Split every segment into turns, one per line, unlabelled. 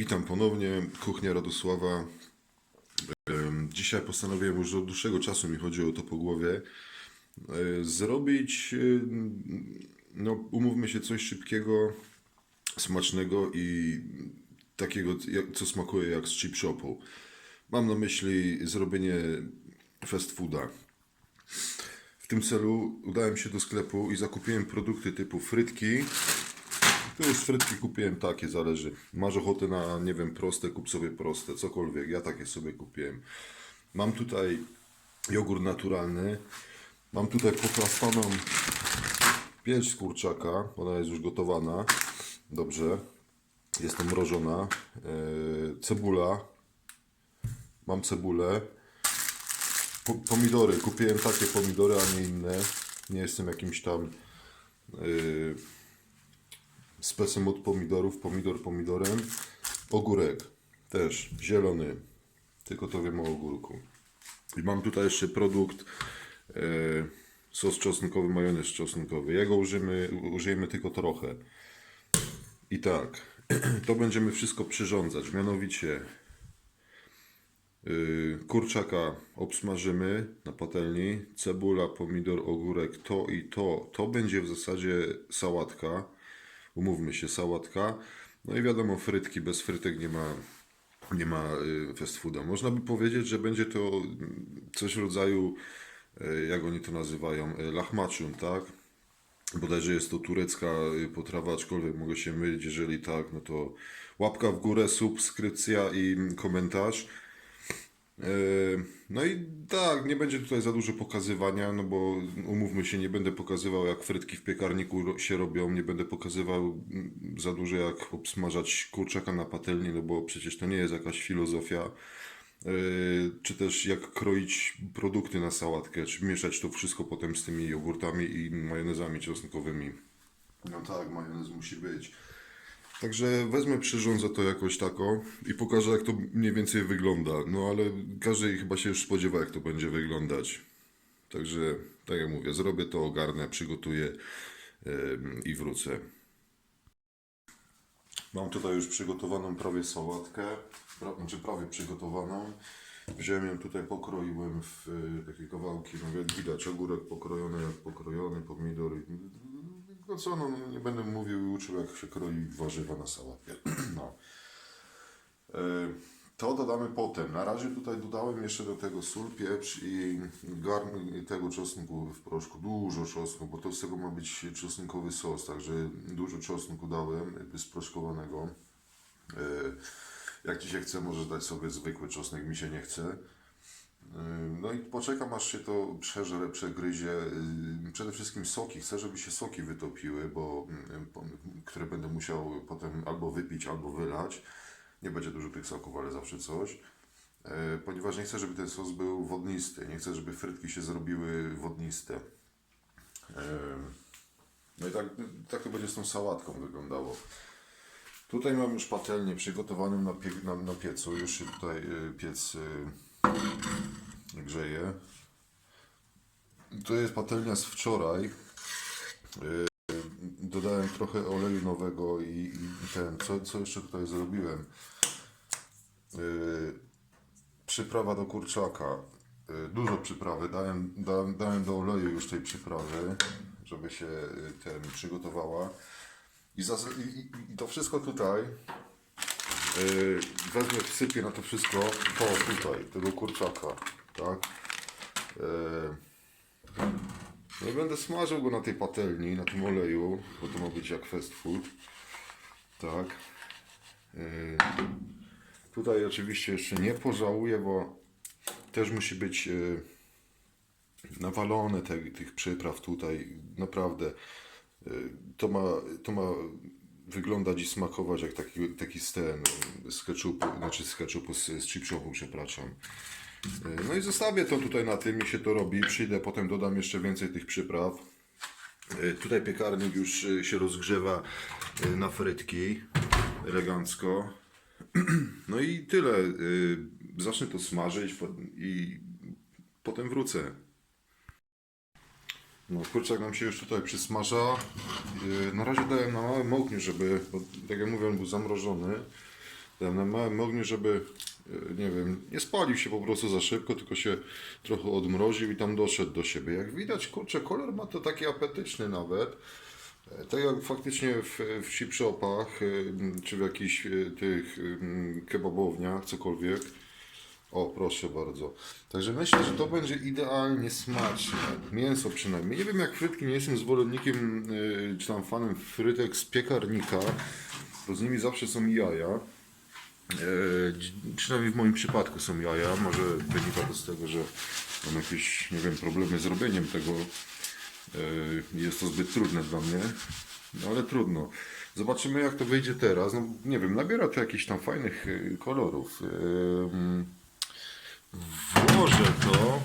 Witam ponownie, kuchnia Radosława. Dzisiaj postanowiłem już od dłuższego czasu, mi chodzi o to po głowie, e, zrobić, e, no umówmy się, coś szybkiego, smacznego i takiego, co smakuje jak z chip shopu. Mam na myśli zrobienie fast fooda. W tym celu udałem się do sklepu i zakupiłem produkty typu frytki, to już frytki kupiłem takie, zależy. Masz ochotę na, nie wiem, proste, kup sobie proste, cokolwiek. Ja takie sobie kupiłem. Mam tutaj jogurt naturalny. Mam tutaj poplastaną z kurczaka. Ona jest już gotowana. Dobrze. Jest to mrożona. Eee, cebula. Mam cebulę. Po, pomidory. Kupiłem takie pomidory, a nie inne. Nie jestem jakimś tam... Yy, specem od pomidorów, pomidor pomidorem. Ogórek też zielony, tylko to wiem o ogórku. I mam tutaj jeszcze produkt e, sos czosnkowy, majonez czosnkowy. Jego użyjemy, użyjemy tylko trochę. I tak, to będziemy wszystko przyrządzać. Mianowicie y, kurczaka obsmażymy na patelni, cebula, pomidor, ogórek, to i to. To będzie w zasadzie sałatka umówmy się, sałatka. No i wiadomo, frytki, bez frytek nie ma, nie ma y, fast fooda. Można by powiedzieć, że będzie to mm, coś w rodzaju, y, jak oni to nazywają, y, lahmacun, tak? Bodajże jest to turecka potrawa, aczkolwiek mogę się mylić, jeżeli tak, no to łapka w górę, subskrypcja i mm, komentarz. Yy, No i tak, nie będzie tutaj za dużo pokazywania, no bo umówmy się, nie będę pokazywał jak frytki w piekarniku się robią, nie będę pokazywał mm, za dużo jak obsmażać kurczaka na patelni, no bo przecież to nie jest jakaś filozofia. Yy, Czy też jak kroić produkty na sałatkę, czy mieszać to wszystko potem z tymi jogurtami i majonezami czosnkowymi. No tak, majonez musi być. Także wezmę, przyrządzę to jakoś tako i pokażę, jak to mniej więcej wygląda. No ale każdy chyba się już spodziewa, jak to będzie wyglądać. Także, tak jak mówię, zrobię to, ogarnę, przygotuję em, i wrócę. Mam tutaj już przygotowaną prawie sałatkę, pra, znaczy prawie przygotowaną. Wziąłem ją tutaj, pokroiłem w y, takie kawałki, no jak widać, ogórek pokrojony jak pokrojony, pomidor. No co, no nie będę mówił i uczył, jak się kroi warzywa na sałatkę. No. Y, To dodamy potem. Na razie tutaj dodałem jeszcze do tego sól, pieprz i garn tego czosnku w proszku. Dużo czosnku, bo to z tego ma być czosnkowy sos, także dużo czosnku dałem jakby sproszkowanego. Y, Jak Ci się chce, możesz dać sobie zwykły czosnek, mi się nie chce. No i poczekam aż się to przeżre, przegryzie. Przede wszystkim soki. Chcę, żeby się soki wytopiły, bo, które będę musiał potem albo wypić, albo wylać. Nie będzie dużo tych soków, ale zawsze coś. Yy, Ponieważ nie chcę, żeby ten sos był wodnisty. Nie chcę, żeby frytki się zrobiły wodniste. Yy, No i tak, tak to będzie z tą sałatką wyglądało. Tutaj mam już patelnię przygotowaną na, pie, na, na piecu. Już się tutaj y, piec y, grzeje. To jest patelnia z wczoraj. Y, Dodałem trochę oleju nowego i, i ten, co, co jeszcze tutaj zrobiłem? Y, Przyprawa do kurczaka. Y, Dużo przyprawy. Dałem, dałem, dałem do oleju już tej przyprawy, żeby się ten przygotowała. I, i, i- to wszystko tutaj wezmę, wsypię na to wszystko, to tutaj, tego kurczaka, tak? Yy, no i będę smażył go na tej patelni, na tym oleju, bo to ma być jak fast food, tak? Yy, tutaj oczywiście jeszcze nie pożałuję, bo też musi być yy, nawalone te, tych przypraw tutaj, naprawdę. To ma, to ma wyglądać i smakować jak taki, taki sten z ketchupu, znaczy z ketchupu, z, z chip shopu, przepraszam. Yy, No i zostawię to tutaj na tym, mi się to robi. Przyjdę, potem dodam jeszcze więcej tych przypraw. Yy, Tutaj piekarnik już yy, się rozgrzewa na frytki elegancko. No i tyle. Zacznę to smażyć i potem wrócę. No, kurczak nam się już tutaj przysmaża. Na razie dałem na małym ogniu, żeby, bo tak jak mówię, on był zamrożony. Dałem na małym ogniu, żeby, e, nie wiem, nie spalił się po prostu za szybko, tylko się trochę odmroził i tam doszedł do siebie. Jak widać, kurczę, kolor ma to taki apetyczny nawet. E, Tak jak faktycznie w, w chipshopach, e, czy w jakichś e, tych kebabowniach, cokolwiek. O, proszę bardzo. Także myślę, że to będzie idealnie smaczne. Mięso przynajmniej. Nie wiem jak frytki, nie jestem zwolennikiem, czy tam fanem frytek z piekarnika, bo z nimi zawsze są jaja. E, przynajmniej w moim przypadku są jaja. Może wynika to z tego, że mam jakieś, nie wiem, problemy z robieniem tego. E, Jest to zbyt trudne dla mnie. No ale trudno. Zobaczymy jak to wyjdzie teraz. No nie wiem, nabiera to jakichś tam fajnych y, kolorów. Ym, Włożę to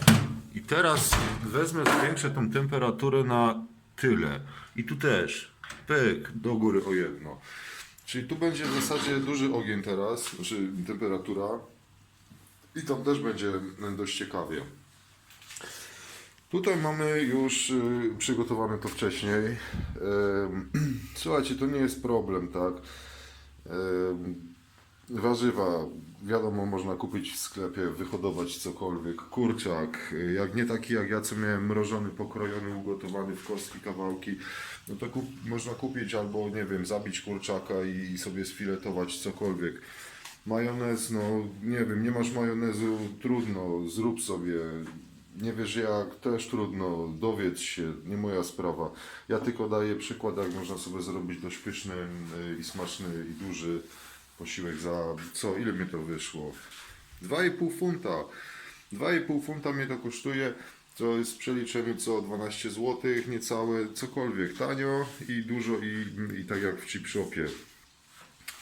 i teraz wezmę, zwiększę tą temperaturę na tyle. I tu też, pyk, do góry o jedno. Czyli tu będzie w zasadzie duży ogień teraz, znaczy temperatura. I tam też będzie dość ciekawie. Tutaj mamy już y, przygotowane to wcześniej. Słuchajcie, to nie jest problem, tak? Warzywa, wiadomo, można kupić w sklepie, wyhodować cokolwiek. Kurczak, jak nie taki jak ja, co miałem mrożony, pokrojony, ugotowany w kostki, kawałki, no to kup, można kupić albo, nie wiem, zabić kurczaka i, i sobie sfiletować cokolwiek. Majonez, no nie wiem, nie masz majonezu, trudno, zrób sobie. Nie wiesz jak, też trudno, dowiedz się, nie moja sprawa. Ja tylko daję przykład, jak można sobie zrobić dość pyszny y, i smaczny i duży posiłek za, co, ile mi to wyszło? 2,5 funta. 2,5 funta mnie to kosztuje, to jest w przeliczeniu co 12 zł, niecałe, cokolwiek, tanio i dużo i, i tak jak w chip shopie.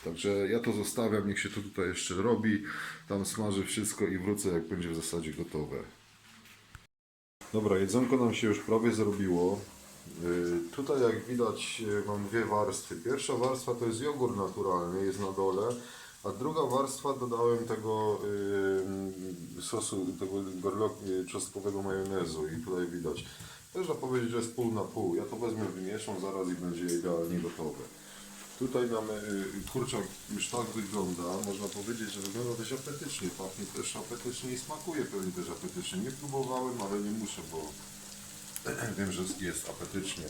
Także ja to zostawiam, niech się to tutaj jeszcze robi, tam smaży wszystko i wrócę jak będzie w zasadzie gotowe. Dobra, jedzonko nam się już prawie zrobiło. Yy, Tutaj jak widać yy, mam dwie warstwy. Pierwsza warstwa to jest jogurt naturalny, jest na dole, a druga warstwa dodałem tego yy, sosu, tego gorlok, yy, czosnkowego majonezu i tutaj widać. Można powiedzieć, że jest pół na pół. Ja to wezmę, wymieszam zaraz i będzie idealnie gotowe. Tutaj mamy y, kurczak, już tak wygląda. Można powiedzieć, że wygląda dość apetycznie. Pachnie też apetycznie i smakuje pewnie też apetycznie. Nie próbowałem, ale nie muszę, bo wiem, że jest apetycznie.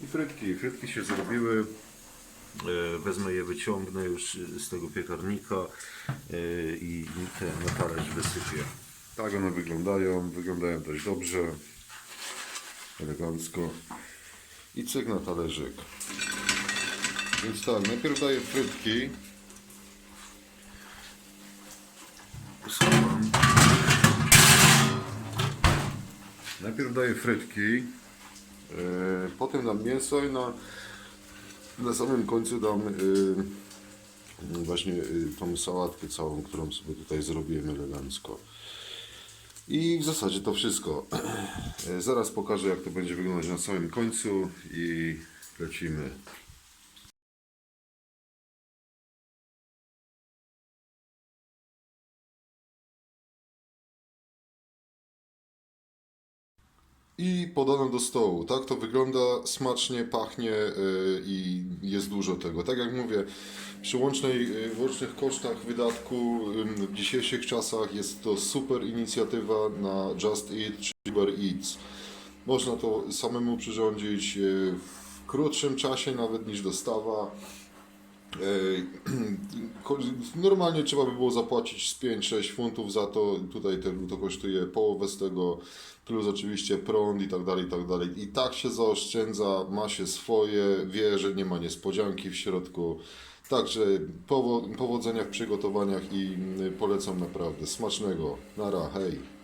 I frytki. Frytki się zrobiły. E, Wezmę je, wyciągnę już z tego piekarnika e, i na talerz wysypię. Tak one wyglądają. Wyglądają dość dobrze. Elegancko. I cyk na talerzyk. Więc tak, najpierw daję frytki. Najpierw daję frytki. Yy, potem dam mięso i na, na samym końcu dam yy, właśnie yy, tą sałatkę całą, którą sobie tutaj zrobiłem elegancko. I w zasadzie to wszystko. Zaraz pokażę jak to będzie wyglądać na samym końcu i lecimy. I podano do stołu. Tak to wygląda, smacznie, pachnie yy, i jest dużo tego. Tak jak mówię, przy łącznej, yy, łącznych kosztach wydatku w dzisiejszych czasach jest to super inicjatywa na Just Eat czy Uber Eats. Można to samemu przyrządzić yy, w krótszym czasie nawet niż dostawa. Normalnie trzeba by było zapłacić z 5-6 funtów za to. Tutaj to kosztuje połowę z tego, plus oczywiście prąd i tak dalej, i tak dalej. I tak się zaoszczędza, ma się swoje, wie, że nie ma niespodzianki w środku. Także powo- powodzenia w przygotowaniach i mm, polecam naprawdę. Smacznego. Nara, hej.